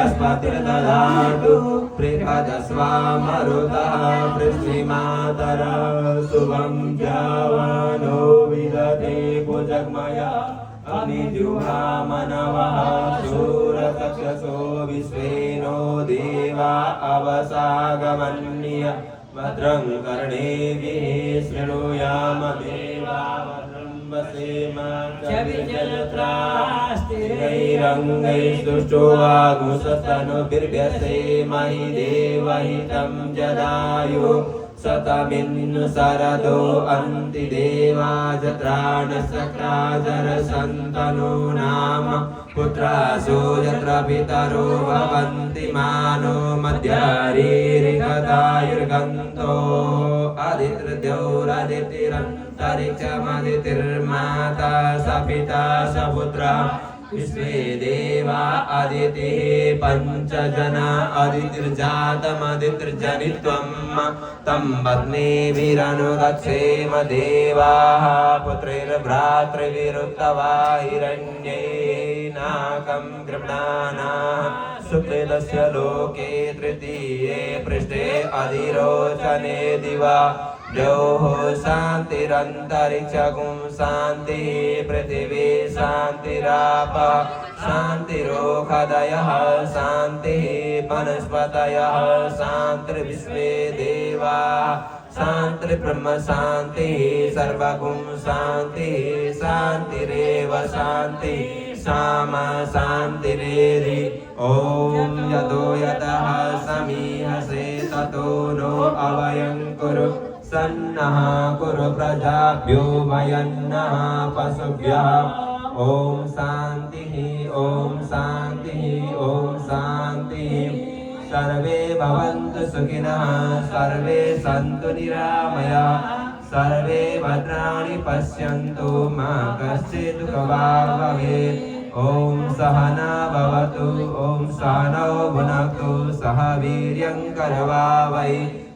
बृहस्पतिर्दधातु बृहदस्वामरुतः पृथ्वीमातरः शुभं जावानो विदधे भुजग्मया। अनिजुहामनवः शूरचक्षसो विश्वेनो देवा अवसागमन्य। भद्रं कर्णेभिः शृणुयाम देवा स्तिरैरङ्गै सुष्टो वागुशसनुबिभ्यते मयि देवहितं जदायु सतमिन्नु सतमिन्नुसरदो अन्ति देवाजत्राणसक्राजरसन्तनो नाम पुत्रासो यत्र पितरो भवन्ति मानो मध्यारीरिगतायुर्गन्तो अदितिर्द्यौरदितिरन्तरिक्षमदितिर्माता स पिता स पुत्रः विश्वे देवा अदितिः पञ्चजना अदितिर्जातमदितिर्जनित्वं तं पत्नीभिरनुरक्षेम देवाः। पुत्रैर्भ्रातृविरुत्तवा हिरण्यैनाकं गृह्णाना शुक्लस्य लोके तृतीये पृष्ठे अधिरोचने दिवा। द्योः शान्तिरन्तरिक्षगुं शान्तिः पृथिवी शान्तिराप शान्तिरोखदयः शान्तिः वनस्पतयः शान्तिर्विश्वे देवाः शान्तिर्ब्रह्म शान्तिः सर्वगुं शान्तिः शान्तिरेव शान्तिः सामा शान्तिरेधि ॐ यतो यतः समीहसे ततो नो अवयं कुरु। सन्नः कुरु प्रजाभ्यो मयन्नः पशुभ्यः ॐ शान्तिः ॐ शान्तिः ॐ शान्तिः। सर्वे भवन्तु सुखिनः, सर्वे सन्तु निरामयाः। सर्वे भद्राणि पश्यन्तु, मा कश्चित् भवेत् ॐ सहना भवतु, ॐ सहनौ भुनक्तु, सह वीर्यं करवावै